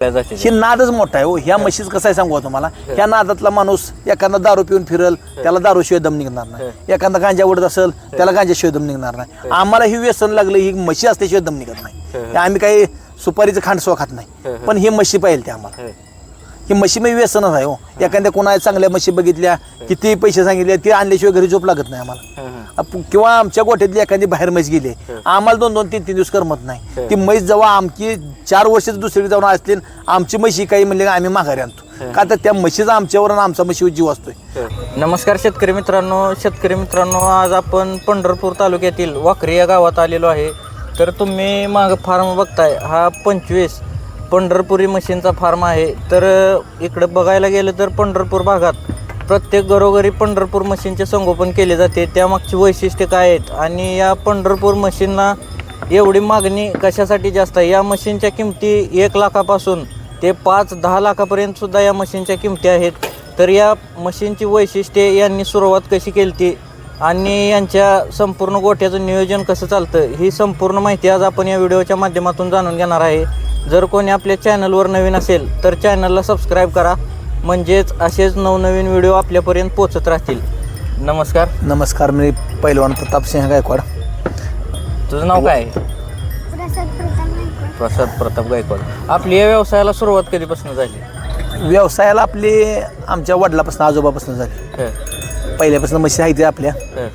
जाते ही नादच मोठा आहे हो. ह्या म्हशीच कसं आहे सांगू का तुम्हाला? ह्या नादातला माणूस एखादा दारू पिऊन फिरल त्याला दारू शिवाय दम निघणार नाही. एखादा गांजा उडत असेल त्याला गांजा शिवाय दम निघणार नाही. आम्हाला ही व्यसन लागलं ही म्हशी असल्याशिवाय दम निघत नाही. आम्ही काही सुपारीचं खांडसवा खात नाही. पण ही म्हशी पाहिजे ते आम्हाला. ही म्हशी म्हणजे व्यसनच आहे हो. एखाद्या कोणा चांगल्या म्हशी बघितल्या किती पैसे सांगितले ते आणल्याशिवाय घरी झोप लागत नाही आम्हाला. किंवा आमच्या गोठ्यातली एखादी बाहेर म्हैस गेली आम्हाला दोन दोन तीन तीन दिवस करमत नाही. ती म्हैस जेव्हा आमची चार वर्ष दुसरी जाऊन असतील आमची म्हशी काही म्हणले का आम्ही माघारी आणतो. का तर त्या म्हशीचा आमच्यावर आणि आमचा म्हशीवर जीव असतोय. नमस्कार शेतकरी मित्रांनो शेतकरी मित्रांनो आज आपण पंढरपूर तालुक्यातील वाखरी या गावात आलेलो आहे. तर तुम्ही माग फार्म बघताय हा पंचवीस पंढरपुरी मशीनचा फार्म आहे. तर इकडं बघायला गेलं तर पंढरपूर भागात प्रत्येक घरोघरी पंढरपूर मशीनचे संगोपन केले जाते. त्यामागची वैशिष्ट्य काय आहेत? आणि या पंढरपूर मशीनला एवढी मागणी कशासाठी जास्त आहे? या मशीनच्या किमती एक लाखापासून ते पाच दहा लाखापर्यंत सुद्धा या मशीनच्या किमती आहेत. तर या मशीनची वैशिष्ट्ये यांनी सुरुवात कशी केली ती आणि यांच्या संपूर्ण गोठ्याचं नियोजन कसं चालतं? ही संपूर्ण माहिती आज आपण या व्हिडिओच्या माध्यमातून जाणून घेणार आहे. जर कोणी आपल्या चॅनलवर नवीन असेल तर चॅनलला सबस्क्राईब करा. म्हणजेच असेच नवनवीन व्हिडिओ आपल्यापर्यंत पोचत राहतील. नमस्कार. नमस्कार मी पैलवान प्रतापसिंह गायकवाड. तुझं नाव काय? आहे? प्रसाद प्रताप नाईकवाड प्रसाद प्रताप गायकवाड. आपली या व्यवसायाला सुरुवात कधीपासून झाली? व्यवसायाला आपली आमच्या वडिलापासून आजोबापासून झाली. हं, पहिल्यापासून म्हशी आहेत आपल्या. हं,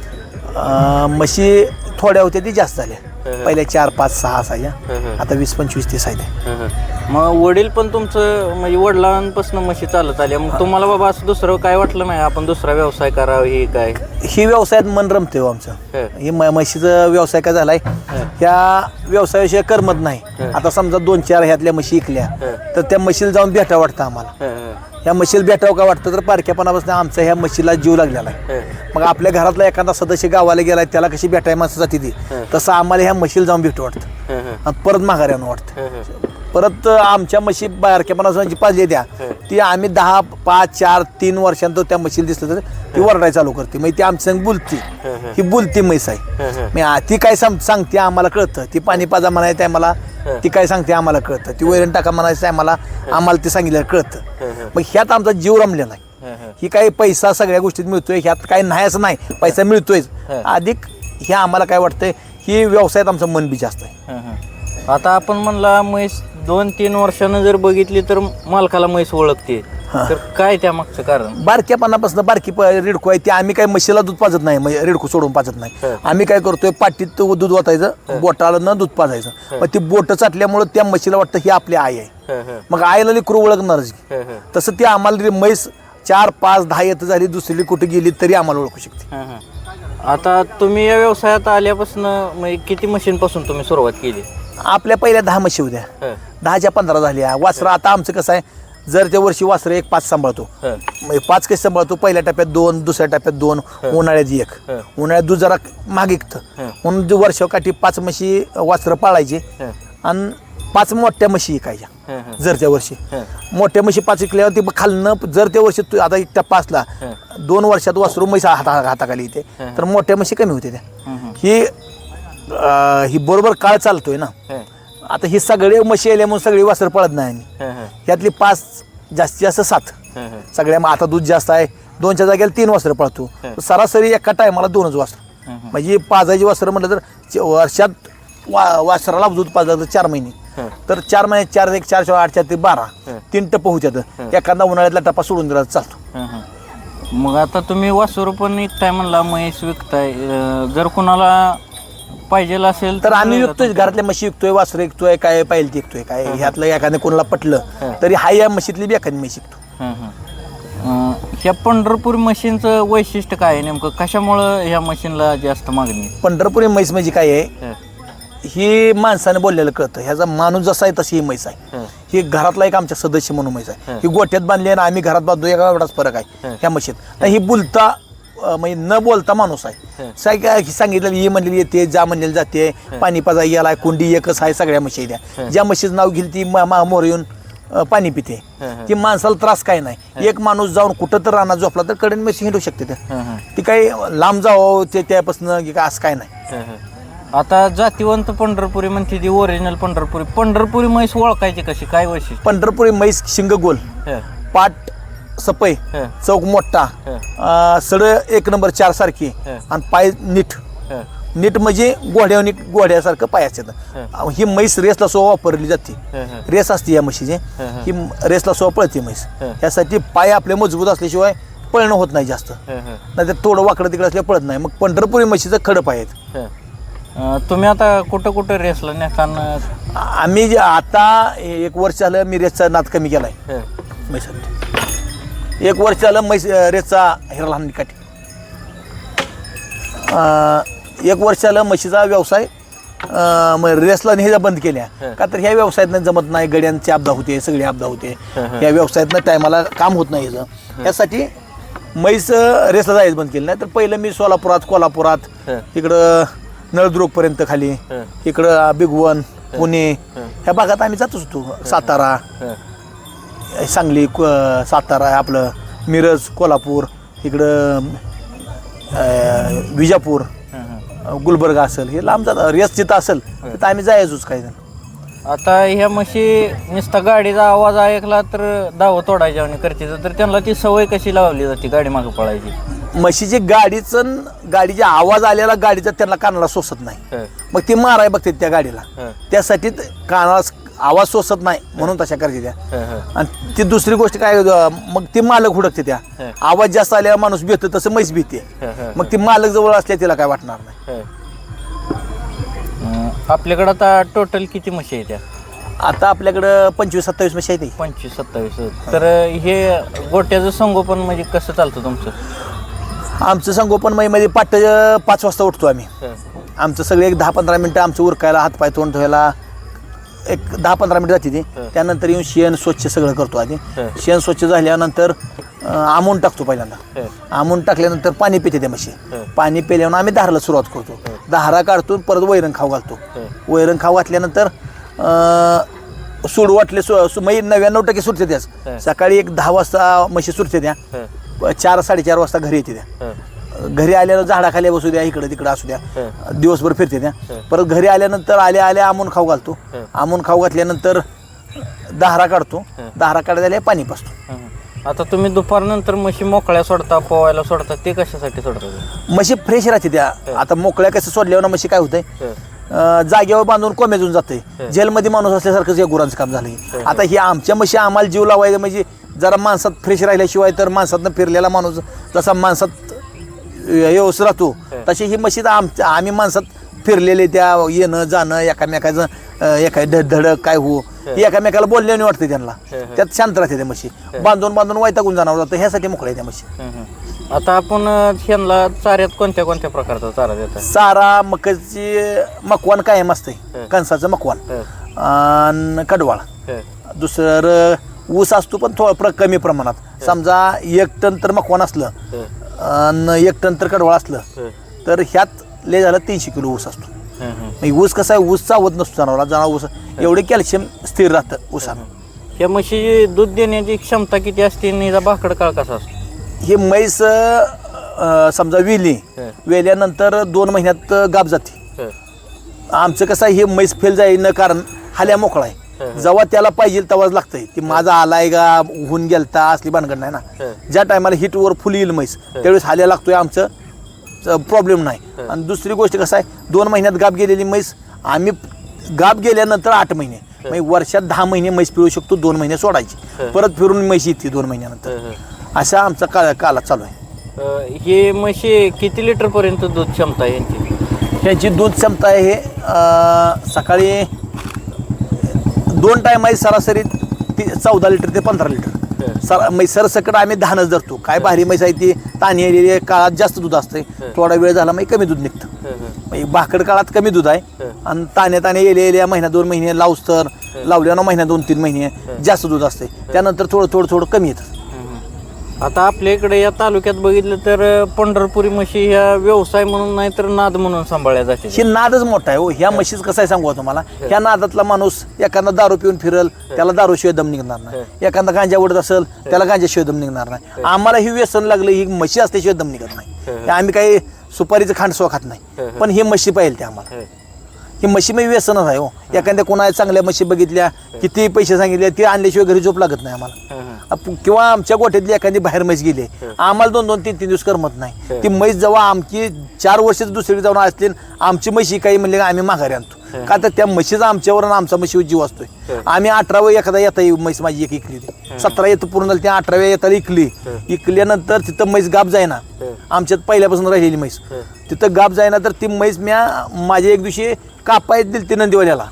अं, म्हशी थोड्या होत्या ती जास्त झाल्या. पहिल्या चार पाच सहा असायच्या. आता वीस पंचवीस तीस आहेत. हं, हं. मग वडील पण तुमचं म्हणजे वडिलांपासून म्हशी चालत आल्या. मग तुम्हाला बाबा असं दुसरं काय वाटलं नाही? आपण दुसरा व्यवसाय करावा हे काय? ही व्यवसायात मन रमते हो आमचं. हं. म- म्हशीचा व्यवसाय काय झालाय? ह्या व्यवसायाशिवाय करमत नाही. आता समजा दोन चार ह्यातल्या म्हशी इकल्या. तर त्या म्हशीला जाऊन भेटावं वाटतं आम्हाला. हं, हं, ह्या म्हशीला भेटावं का वाटतं? तर पारख्यापणापासून आमचा ह्या म्हशीला जीव लागलेला आहे. मग आपल्या घरातला एखादा सदस्य गावाला गेलाय त्याला कशी भेटाय माणसं जाते ती? तसं आम्हाला ह्या म्हशीला जाऊन भेटू वाटतं. आणि परत माघारी आणू वाटतं. परत आमच्या म्हशी बारक्यापणापासून जी पाजली त्या ती आम्ही दहा पाच चार तीन वर्षांत त्या म्हशीला दिसलं तर ती वरडाय चालू करते. मग ती आमच्या संग बोलती. ही बोलती म्हैस आहे. आ- ती काय सांग- सांगते आम्हाला कळतं. ती पाणी पाजा म्हणायचं आहे मला ती काय सांगते आम्हाला कळतं. ती वैरण टाका म्हणायचं आहे मला आम्हाला ते सांगितलं कळतं. मग ह्यात आमचा जीव रमलेला आहे. हं, हं. ही काही पैसा सगळ्या गोष्टीत मिळतोय ह्यात काही नाही असं नाही. पैसा मिळतोयच अधिक हे आम्हाला काय वाटतंय ही व्यवसायात आमचं मन बी जास्त आहे. हं, हं. आता आपण म्हणला म्हैस दोन तीन वर्षानं जर बघितली तर मालकाला म्हैस ओळखते. तर काय त्या मागचं कारण? बारक्यापणापासून बारकी प- रिडको आहे. ती आम्ही काय म्हशीला दूध पाजत नाही म्हणजे रिडको सोडून पाजत नाही. आम्ही काय करतोय पाटीत तो दूध वाचायचं बोटाला न दूध पाजायचं. मग ती बोट चाटल्यामुळं त्या म्हशीला वाटतं ही आपली आई आहे. हं, हं, मग आईला लेकरू ओळखणारच की. हं, हं, तसं ती आम्हाला म्हैस चार पाच दहा येत झाली दुसरी कुठे गेली तरी आम्हाला ओळखू शकते. हं, हं. आता तुम्ही या व्यवसायात आल्यापासून म्हणजे किती मशीनपासून तुम्ही सुरुवात केली? आपल्या पहिल्या दहा म्हशी होत्या. दहाच्या पंधरा झाल्या. वासरं आता आमचं कसं आहे जर त्या वर्षी वासरं एक पाच सांभाळतो. म्हणजे पाच कसे सांभाळतो? पहिल्या टप्प्यात दोन दुसऱ्या टप्प्यात दोन उन्हाळ्यात एक. उन्हाळ्यात दूध जरा माग विकतं हं. म्हणून दु- वर्षाकाठी पाच म्हशी वासरं पाळायची. आणि पाच मोठ्या म्हशी विकायच्या जर त्या वर्षी. मोठ्या म्हशी पाच विकल्यावर ती खालनं जर त्या वर्षी तू आता एक टप्पा असला दोन वर्षात वासरू म्हैस हाता हाताखाली येते. तर मोठ्या म्हशी कमी होते त्या. ही अं, ही बरोबर काळ चालतोय ना. आता ही सगळे म्हशी आल्यामुळे सगळी वासरं पळत नाही आम्ही ह्यातली पाच जास्तीत जास्त सात. सगळ्या मग आता दूध जास्त आहे. दोनच्या जागेला तीन वासरं पळतो. सरासरी एका टायमाला दोनच वासरं. म्हणजे पाजायची वासरं म्हटलं तर च- वर्षात वा वासराला दूध पाजलं तर चार महिने. तर चार महिने चार एक चार चार आठ चार ते बारा. तीन टप्प होत्यात एखादा उन्हाळ्यातला टप्पा सोडून दिला तर चालतो. मग आता तुम्ही वासरू पण विकताय म्हणला म्हैस विकताय. अं, जर कुणाला पाहिजे असेल तर आम्ही विकतोय घरातल्या म्हशी विकतोय वासरं विकतोय काय पाहिजे ते विकतोय काय ह्यातलं एखाद्या कोणाला पटलं तरी हा या म्हशीतली बी एखादी म्हशी विकतो. ह्या पंढरपूर मशीनचं वैशिष्ट्य काय आहे नेमकं? कशामुळं ह्या मशीनला जास्त मागणी आहे? पंढरपुरी म्हैस म्हणजे काय आहे? हं, ही माणसाने बोललेलं कळतं. ह्याचा माणूस जसा आहे तशी ही म्हैस आहे. हं, ही घरातला एक आमच्या सदस्य म्हणून म्हैस आहे. हं. ही गोठ्यात बांधली आणि आम्ही घरात बांधतो एका एवढाच फरक आहे ह्या म्हशीत. आणि ही बोलता अं, म्हणजे न बोलता माणूस आहे. हं. साय काय ही सांगितलं ये म्हणलेली येते जा म्हणलेली जाते. पाणी पाजा याला कुंडी एकच आहे सगळ्या म्हशी द्या. ज्या म्हशीचं नाव घेईल ती मा- मा- मोर येऊन अं, पाणी पिते. हं, हं. ती माणसाला त्रास काय नाही. एक माणूस जाऊन कुठं तर रानात झोपला तर कडेन म्हशी हिंडू शकते त्या. हं, हं, ती काही लांब जावं ते त्यापासून की काय असं काय नाही. हं, हं. आता जातीवंत पंढरपुरी म्हणते ती ओरिजिनल पंढरपुरी. पंढरपुरी म्हैस ओळखायची कशी? काय वैशिष्ट्य? पंढरपुरी म्हैस शिंग गोल हं, पाट सपय हं, चौक मोठा हं, अं, सड एक नंबर चार सारखी हं. आणि पाय नीट. हं, नीट म्हणजे घोड्या नीट घोड्यासारखं पाय असतात ही. म्हैस रेसला सोबा वापरली जाते. हं, हं. रेस असते या म्हशीची. हं. ही. रेसला सोबा पळते म्हैस. हं. यासाठी पाय आपले मजबूत असल्याशिवाय पळणं होत नाही जास्त. हं, हं, नाही तर थोडं वाकडं तिकडं असल्या पळत नाही. मग पंढरपुरी म्हशीचं खडं पाय आहेत. हं. अं, तुम्ही आता कुठं कुठं रेसला नेताना? आम्ही जे आता एक वर्ष झालं मी रेसचा नाद कमी केलाय. हं, म्हैसाठी एक वर्ष झालं म्हैस रेसचा हिरा लहान काठी अं, एक वर्ष झालं म्हशीचा व्यवसाय रेसला न्यायचा बंद केल्या. हं. का तर ह्या व्यवसायातनं जमत नाही गड्यांची आपदा होते सगळी आपदा होते. हं, हं. ह्या व्यवसायातनं टायमाला काम होत नाही यासाठी म्हैस रेसला जायचं बंद केलं नाही. तर पहिलं मी सोलापुरात कोल्हापुरात हं. इकडं नळदुर्गपर्यंत खाली हं. इकडं बिगवन पुणे ह्या भागात आम्ही जातच होतो. सातारा हं, सांगली क- सातारा आपलं. मिरज कोल्हापूर इकडं अं, विजापूर गुलबर्गा असेल हे लांब जात रेस जिथं असेल तिथं आम्ही जायचोच काही जण. आता ह्या म्हशी नुसता गाडीचा आवाज ऐकला तर दाव तोडायच्या आणि करते तर त्यांना ती सवय कशी लावली जाते गाडी मागं पळायची? म्हशीची गाडीचं न- गाडीचा आवाज आलेला गाडीचा त्यांना कानाला सोसत नाही. हं, मग ते माराय बघते त्या गाडीला. हं, त्यासाठी ते कानाला आवाज सोसत नाही म्हणून तशा करायची त्या. आणि ती दुसरी गोष्ट काय मग ती मालक हुडकते त्या. आवाज जास्त आल्यावर माणूस भेटतो तसं म्हैस भीते मग ती मालक जवळ असल्या तिला काय वाटणार नाही. आपल्याकडं आता टोटल किती म्हशी आहेत त्या? आता आपल्याकडं पंचवीस सत्तावीस म्हशी आहेत पंचवीस सत्तावीस. तर हे गोट्याचं संगोपन म्हणजे कसं चालतं तुमचं? आमचं संगोपनमध्ये पाट पाच वाजता उठतो आम्ही. आमचं सगळे एक दहा पंधरा मिनटं आमचं उरकायला हातपाय तोंड धुवायला एक दहा पंधरा मिनटं जाते ती. त्यानंतर येऊन शेण स्वच्छ सगळं करतो आधी. शेण स्वच्छ झाल्यानंतर आमून टाकतो पहिल्यांदा. आमून टाकल्यानंतर पाणी पिते त्या म्हशी. पाणी पिल्यावर आम्ही धाराला सुरुवात करतो. धारा काढतो परत वैरण खाऊ घालतो. वैरण खाऊ घातल्यानंतर सूड वाटले सु सु- म्हणजे नव्याण्णव टक्के सुटते. त्याच. सकाळी एक दहा वाजता म्हशी सुटते त्या. चार साडेचार वाजता घरी येते त्या. घरी आल्यावर झाडाखाली बसू द्या इकडं तिकडं असू द्या. दिवसभर फिरते त्या. परत घरी आल्यानंतर आल्या आल्या आमून खाऊ घालतो. आमून खाऊ घातल्यानंतर दहारा काढतो. दहारा काढायला पाणी पाचतो हं. आता तुम्ही दुपारनंतर म्हशी मोकळ्या सोडता पोवायला सोडता ते कशासाठी सोडता? म्हशी फ्रेश राहते त्या. आता मोकळ्या कसं सोडल्यावर ना म्हशी काय होतंय? जागेवर बांधून कोमेजून जाते जेलमध्ये माणूस असल्यासारखंच या गुरांचं काम झालंय. आता ही आमच्या म्हशी आम्हाला जीव लावायचं म्हणजे जरा माणसात फ्रेश राहिल्याशिवाय तर माणसातनं फिरलेला माणूस जसा माणसात व्यवस्थित राहतो तशी ही तर आमच्या आम्ही माणसात फिरलेले त्या येणं जाणं एकामेकाचं एका धडधड काय हो एकामेकाला बोलल्याने वाटते त्यांना. त्यात शांत राहते त्या म्हशी बांधून बांधून वैतागून जाणार जातं ह्यासाठी मोकळ्या त्या हं. आता आपण ह्यांना चाऱ्यात कोणत्या कोणत्या प्रकारचा चारा देता सारा मकाची मकवान कायम असते. कणसाचं मकवान. आणि कडवाळ. दुसरं ऊस असतो पण थोडं प्र कमी प्रमाणात. समजा एक टन तर मकवान असलं. आणि एक टन तर कडवाळ असलं तर ह्यात लय झालं तीनशे किलो ऊस असतो. ऊस कसा आहे? ऊस चावत नसतो जनावरला. जनावर ऊस एवढे कॅल्शियम स्थिर राहतं ऊसानं ह्या म्हशीची दूध देण्याची क्षमता किती असते आणि हिचा भाकड काळ कसा असतो? ही म्हैस अं, समजा वेली हं. वेल्यानंतर दोन महिन्यात गाब जाते. आमचं कसं आहे हे म्हैस फेल जाईन कारण हाल्या मोकळा आहे. जेव्हा त्याला पाहिजे तेव्हाच लागतंय. ती माझा आलाय का? होऊन गेलता असली भानगड नाही ना. ज्या टायमाला हिटवर फुल येईल म्हैस त्यावेळेस हाल्या लागतोय आमचं प्रॉब्लेम नाही. आणि दुसरी गोष्ट कसं आहे दोन महिन्यात गाप गेलेली म्हैस आम्ही गाप गेल्यानंतर आठ महिने. म्हणजे वर्षात दहा महिने म्हैस पिळू शकतो दोन महिने सोडायची. परत फिरून म्हैस येते दोन महिन्यानंतर. असा आमचा काळ काला चालू आहे. हे म्हशी किती लिटर पर्यंत दूध क्षमता आहे यांची? ह्याची दूध क्षमता आहे सकाळी दोन टाईम आहे सरासरी ती चौदा लिटर ते पंधरा लिटर सर म्हणजे सरसकट आम्ही दहानच धरतो. काय भारी म्हैस आहे ती ताणी आलेली काळात जास्त दूध असते थोडा वेळ झाला मग कमी दूध निघतं. भाकड काळात कमी दूध आहे. आणि ताण्या ताण्या येले येल्या महिना दोन महिने लावस तर लावल्यानं महिना दोन तीन महिने जास्त दूध असते त्यानंतर थोडं थोडं थोडं कमी येतं. आता आपल्या इकडे या तालुक्यात बघितलं तर पंढरपुरी म्हशी ह्या व्यवसाय म्हणून नाही तर नाद म्हणून सांभाळल्या जाते ही नादच मोठा आहे हो. ह्या म्हशीच कसं आहे सांगू का तुम्हाला? ह्या नादातला माणूस एखादा दारू पिऊन फिरल त्याला दारूशिवाय दम निघणार नाही. एखादा गांजा उडत असेल त्याला गांजाशिवाय दम निघणार नाही. आम्हाला ही व्यसन लागलं ही म्हशी असल्याशिवाय दम निघत नाही. आम्ही काही सुपारीचं खांड सो खात नाही. पण ही म्हशी पाहिजे ते आम्हाला. ही म्हशी मी व्यसनच आहे हो. एखाद्या कोणा चांगल्या म्हशी बघितल्या किती पैसे सांगितले ते आणल्याशिवाय घरी झोप लागत नाही आम्हाला. किंवा आमच्या गोठ्यातली एखादी बाहेर म्हैस गेली आम्हाला दोन दोन तीन तीन दिवस करमत नाही. ती म्हैस जेव्हा आमची चार वर्ष दुसरी जाऊन असतील आमची म्हशी काही म्हणले का आम्ही माघारी आणतो. का तर त्या म्हशीचा आमच्यावर आणि आमचा म्हशीवर जीव असतोय. आम्ही अठरावं एखादा येता म्हैस माझी एक इकली होती सतरा येतं पूर्ण झाली त्या अठराव्या येताला इकली. इकल्यानंतर तिथं म्हैस गाप जायना आमच्यात पहिल्यापासून राहिलेली म्हैस. तिथं गाप जायना तर ती म्हैस म्या माझ्या एक दिवशी कापाय दिली ती नंदीवाल्याला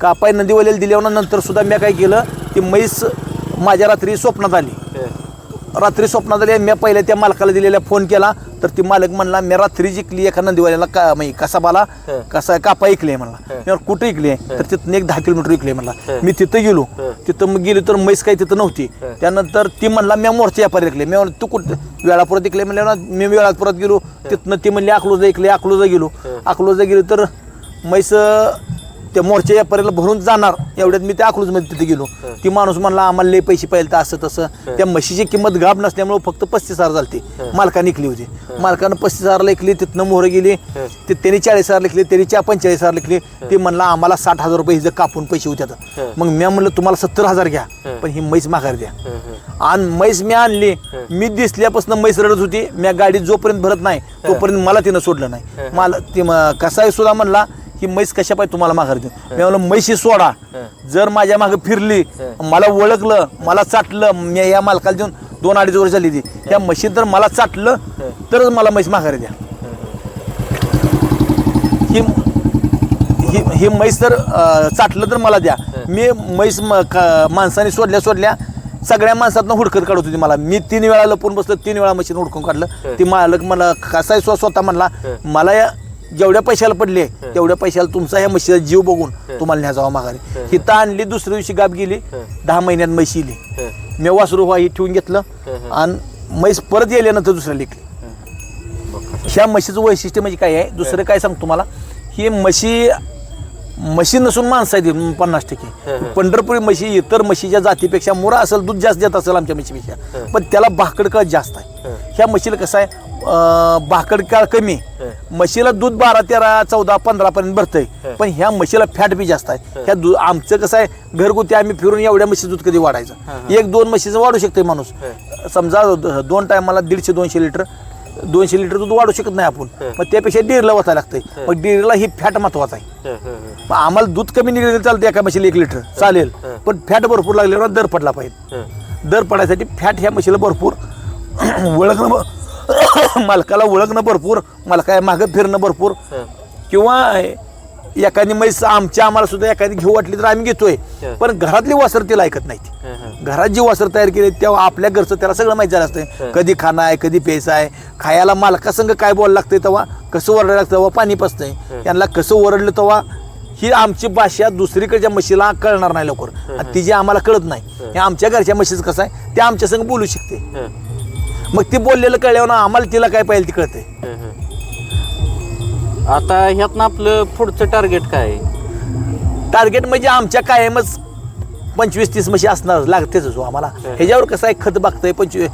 कापाय नंदीवाल्याला दिल्यावर नंतर सुद्धा मी काय केलं ती म्हैस माझ्या रात्री स्वप्नात आली. रात्री स्वप्नात आली मी पहिल्या त्या मालकाला दिलेला फोन केला तर ती मालक म्हणला मी रात्री जिंकली एका नंदीवाल्याला का म्हणजे कसा बाला कसा कापा ऐकले म्हणला. मी म्हणलं, कुठं ऐकले तर तिथून एक दहा किलोमीटर ऐकले म्हणला. मी तिथं गेलो. तिथं मग गेलो तर म्हैस काही तिथं नव्हती. त्यानंतर ती म्हणला मी मोर्चा व्यापारी ऐकले मी म्हणलं तू कुठं वेळापुरात ऐकले म्हणलं मी वेळापुरात गेलो. तिथनं ती म्हणली अकलूजा ऐकले अकलूजा गेलो. अकलूजा गेलो तर म्हैस त्या मोर्चा व्यापाऱ्याला भरून जाणार. एवढ्यात मी त्या अकलूजमध्ये तिथे गेलो. ती माणूस म्हणला आम्हाला लय पैसे पाहिजे तर असं तसं. त्या म्हशीची किंमत गाब नसल्यामुळे फक्त पस्तीस हजार झालती. मालकाने इकली होती. मालकानं पस्तीस हजारला इकली तिथनं मोहर गेली. ते त्यांनी चाळीस हजार लिखले त्यांनी च्या पंचेचाळीस हजार लिखले ती म्हणला आम्हाला साठ हजार रुपये हिचं कापून पैसे होत्यात. मग मी म्हणलं तुम्हाला सत्तर हजार घ्या पण ही म्हैस माघार द्या. आणि म्हैस मी आणली. मी दिसल्यापासून म्हैस रडत होती. मी गाडी जोपर्यंत भरत नाही तोपर्यंत मला तिनं सोडलं नाही. मला ती कसाई सुद्धा म्हणला ही म्हैस कशा पाहिजे तुम्हाला माघार देऊ मी म्हणलं म्हैशी सोडा. जर माझ्या मागे फिरली मला ओळखलं मला चाटलं मी या मालकाला देऊन दोन अडीच वर्ष झाली ती. त्या म्हशीत जर मला चाटलं तरच मला म्हैस माघारी द्या. ही ही ही म्हैस तर अं, चाटलं तर मला द्या. मी म्हैस का- माणसाने सोडल्या सोडल्या सगळ्या माणसातनं हुडकत काढत होती मला. मी तीन वेळा लपून बसलो तीन वेळा म्हशीनं हुडकून काढलं. ती मालक मला स्व स्वतः म्हणला मला या जेवढ्या पैशाला पडले तेवढ्या पैशाला तुमचा ह्या म्हशीचा जीव बघून तुम्हाला न्या जावा माघारी. हिथं आणली दुसऱ्या दिवशी गाप गेली दहा महिन्यात म्हशी इली मी वासरू व्हा ही ठेवून घेतलं आणि म्हैस परत गेल्यानंतर दुसऱ्या लेखली ह्या म्हशीचं वैशिष्ट्य म्हणजे काय आहे? दुसरं काय सांगतो तुम्हाला? ही म्हशी म्हशी नसून माणसं आहेत ही पन्नास टक्के. पंढरपुरी म्हशी इतर म्हशीच्या जातीपेक्षा मोरा असेल दूध जास्त देत असेल आमच्या म्हशीपेक्षा. पण त्याला भाकड काळ जास्त आहे. ह्या म्हशीला कसं आहे? भाकड काळ कमी. म्हशीला दूध बारा तेरा चौदा पंधरा पर्यंत भरतंय. पण ह्या म्हशीला फॅट बी जास्त आहे. ह्या दूध आमचं कसं आहे घरगुती आम्ही फिरून एवढ्या म्हशी दूध कधी वाढायचं. एक दोन म्हशीचं वाढू शकते माणूस. समजा दोन टायमाला दीडशे दोनशे लिटर दोनशे लिटर दूध वाढू शकत नाही आपण. मग त्यापेक्षा डेअरीला वाचायला लागतंय. मग डेअरीला ही फॅट महत्त्वाचा आहे. मग आम्हाला दूध कमी निघालं चालतं एका म्हशीला एक लिटर. चालेल. पण फॅट भरपूर लागल्यावर दर पडला पाहिजे. दर पडायसाठी फॅट ह्या म्हशीला भरपूर ओळखणं भ- मालकाला ओळखणं भरपूर मालका मागं फिरणं भरपूर. किंवा एखादी म्हैस आमच्या आम्हाला सुद्धा एखादी घेऊ वाटली तर आम्ही घेतोय. पण घरातली वासर तिला ऐकत नाही ती. घरात जी वासर तयार केली तेव्हा आपल्या घरचं त्याला सगळं माहिती झालं असतं. कधी खाणं आहे कधी प्यायचं आहे. खायला मालकासंग काय बोलायला लागतंय तेव्हा? कसं ओरडायला लागतं तेव्हा? पाणी पसतंय. त्यांना कसं ओरडलं तेव्हा? ही आमची भाषा दुसरीकडच्या म्हशीला कळणार नाही लवकर. ती जी आम्हाला कळत नाही हे. आमच्या घरच्या म्हशीचं कसं आहे? ते आमच्या संग बोलू शकते. मग ती बोललेलं कळल्यावर ना आम्हाला तिला काय पाहिजे ती कळते आता ह्यातनं आपलं पुढचं टार्गेट काय? आहे टार्गेट म्हणजे आमच्या कायमच पंचवीस तीस म्हशी असणार लागतेच हो आम्हाला. ह्याच्यावर कसं आहे खत बघतंय पंचवीस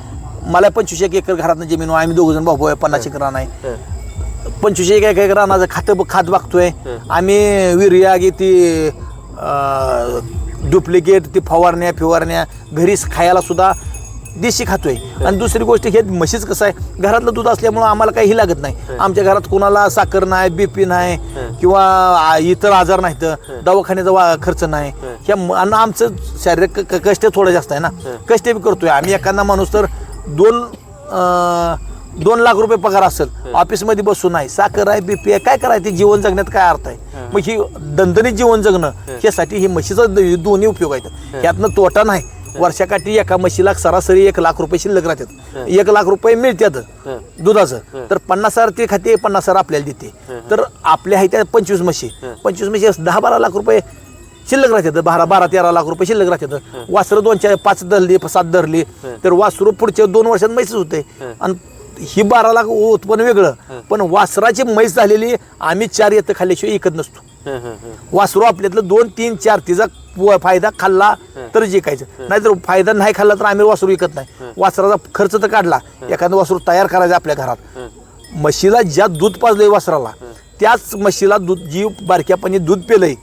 मला पंचवीस एक एकर घरात जमीन आहे. आम्ही दोघ जण भाऊ आहे पन्नास एकर रान आहे. पंचवीस एक एक एकर रानाचं खात खात बघतोय आम्ही विर्या गी ती डुप्लिकेट ती फवारण्या फिवारण्या घरीच खायला सुद्धा देशी खातोय. आणि दुसरी गोष्ट हे म्हशीच कसं आहे घरातलं दूध असल्यामुळं आम्हाला काही लागत नाही. आमच्या घरात कोणाला साखर नाही बीपी नाही किंवा आ, इतर आजार नाहीत दवाखान्याचा वा खर्च नाही. ह्या म- आणि आमचं शारीरिक क- कष्ट थोडं जास्त आहे ना. कष्ट बी करतोय. आम्ही एखादा माणूस तर दोन अं, दोन लाख रुपये पगार असेल ऑफिसमध्ये बसून नाही साखर आहे बीपी आहे काय करायचं? जीवन जगण्यात काय अर्थ आहे? मग ही दणदणीत जीवन जगणं यासाठी ही म्हशीचा द- दोन्ही उपयोग आहेत. यातनं तोटा नाही. वर्षाकाठी एका म्हशीला सरासरी एक लाख रुपये शिल्लक राहतात. एक लाख रुपये मिळतात दुधाचं. तर पन्नास हजार ते खाते पन्नास हजार आपल्याला देते. तर आपल्या त्या पंचवीस म्हशी. पंचवीस म्हशी दहा बारा लाख रुपये शिल्लक राहतात. बारा बारा तेरा लाख रुपये शिल्लक राहतात. वासरं दोन चार पाच धरली सात धरली तर वासरू पुढच्या दोन वर्षात म्हैसच होते. आणि ही बारा लाख उत्पन्न वेगळं. पण वासराची म्हैस झालेली आम्ही चार येतं खाल्ल्याशिवाय ऐकत नसतो. वासरू आपल्यातलं दोन तीन चार तिचा फायदा खाल्ला तर जिकायचं. नाहीतर फायदा नाही खाल्ला तर आम्ही वासरू विकत नाही. वासराचा खर्च तर काढला. एखादं वासरू तयार करायचं आपल्या घरात. म्हशीला ज्या दूध पाजलंय वासराला त्याच म्हशीला दूध जी बारक्यापणी दूध पेलंय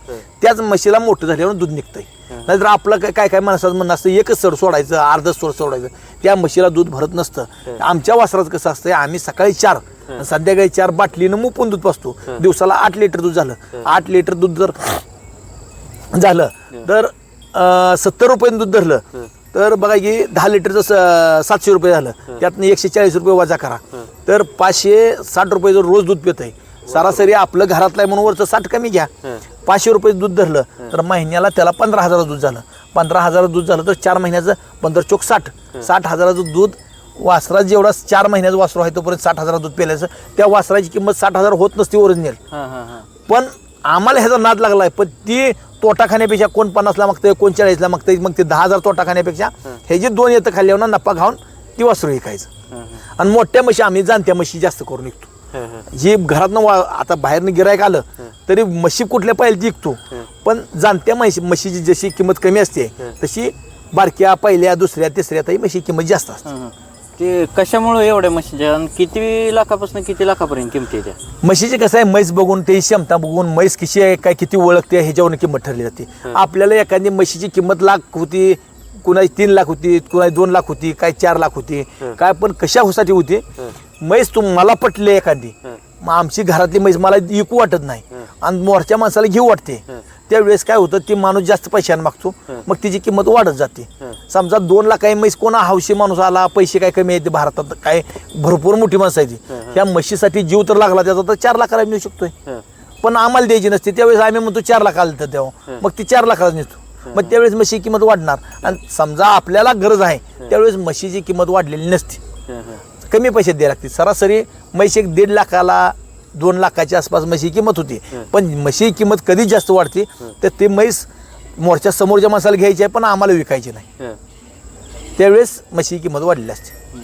त्याच म्हशीला मोठं झाल्यावर दूध निघतंय. नाहीतर आपलं काय काय काय माणसाचं म्हणणं असतं एकच सड सोडायचं अर्ध सड सोडायचं. त्या म्हशीला दूध भरत नसतं. आमच्या वासरात कसं असतं आम्ही सकाळी चार आणि संध्याकाळी चार बाटलीनं मुपून दूध पाचतो दिवसाला आठ लिटर दूध झालं. आठ लिटर दूध जर झालं तर सत्तर रुपये दूध धरलं. तर बघा की दहा लिटरचं स- सातशे रुपये झालं. त्यातनं एकशे चाळीस रुपये वजा करा. तर पाचशे साठ रुपये जर रोज दूध पित आहे सरासरी आपलं घरातलं आहे म्हणून वरचं साठ कमी घ्या. पाचशे रुपये दूध धरलं तर महिन्याला त्याला पंधरा हजाराचं दूध झालं. पंधरा हजाराचं दूध झालं तर चार महिन्याचं पंधरा चोक साठ. साठ हजाराचं दूध वासरा जेवढा चार महिन्याचं वासरू आहे तोपर्यंत साठ हजार दूध पेल्याचं. त्या वासराची किंमत साठ हजार होत नसते ओरिजिनल पण आम्हाला ह्याचा नाद लागलाय पण ती तोटा खाण्यापेक्षा कोण पन्नासला मागतंय कोण चाळीसला मागतंय मग ते दहा हजार तोटा खाण्यापेक्षा हे जे दोन येतं खाल्ल्यावर नफा खाऊन ती वासरू विकायचं. आणि मोठ्या म्हशी आम्ही जाणत्या म्हशी जास्त करून विकतो. जी घरातनं वा आता बाहेरनं गिरायक आलं तरी म्हशी कुठल्या पाहिजे ती विकतो. पण जाणत्या म्हशी म्हशीची जशी किंमत कमी असते तशी बारक्या पहिल्या दुसऱ्या तिसऱ्या तरी म्हशी किंमत जास्त असते. ते कशामुळे एवढ्या म्हशीच्या? आणि किती लाखापासून किती लाखापर्यंत किमती आहे त्या म्हशीचे कसं आहे म्हैस बघून ते क्षमता बघून म्हैस कशी आहे काय किती ओळखते ह्याच्यावरून किंमत ठरली जाते. आपल्याला एखादी म्हशीची किंमत लाख होती कुणाची तीन लाख होती कुणाची दोन लाख होती काय चार लाख होती काय पण कशासाठी होती म्हैस तू मला पटली एखादी. मग आमची घरातली म्हैस मला इकू वाटत नाही. आणि मोरच्या माणसाला घेऊ वाटते. त्यावेळेस काय होतं ती माणूस जास्त पैशाने मागतो. मग तिची किंमत वाढत जाते. समजा दोन लाख काही म्हैस कोणा हौशी माणूस आला पैसे काय कमी येते भारतात काय भरपूर मोठी माणसं आहे ती. त्या म्हशीसाठी जीव तर लागला त्याचा तर चार लाखाला मिळू शकतोय. पण आम्हाला द्यायची नसते. त्यावेळेस आम्ही म्हणतो चार लाखाला तर द्यावं. मग ती चार लाखाला नेतो. मग त्यावेळेस म्हशी किंमत वाढणार. आणि समजा आपल्याला गरज आहे त्यावेळेस म्हशीची किंमत वाढलेली नसते. कमी पैसे द्यायला लागते सरासरी म्हैस एक दीड लाखाला दोन लाखाच्या आसपास म्हशी किंमत होती. पण म्हशी किंमत कधी जास्त वाढते तर ते म्हैस मोरच्या समोरच्या माणसाला घ्यायची आहे पण आम्हाला विकायची नाही. त्यावेळेस म्हशी किंमत वाढलेली असते.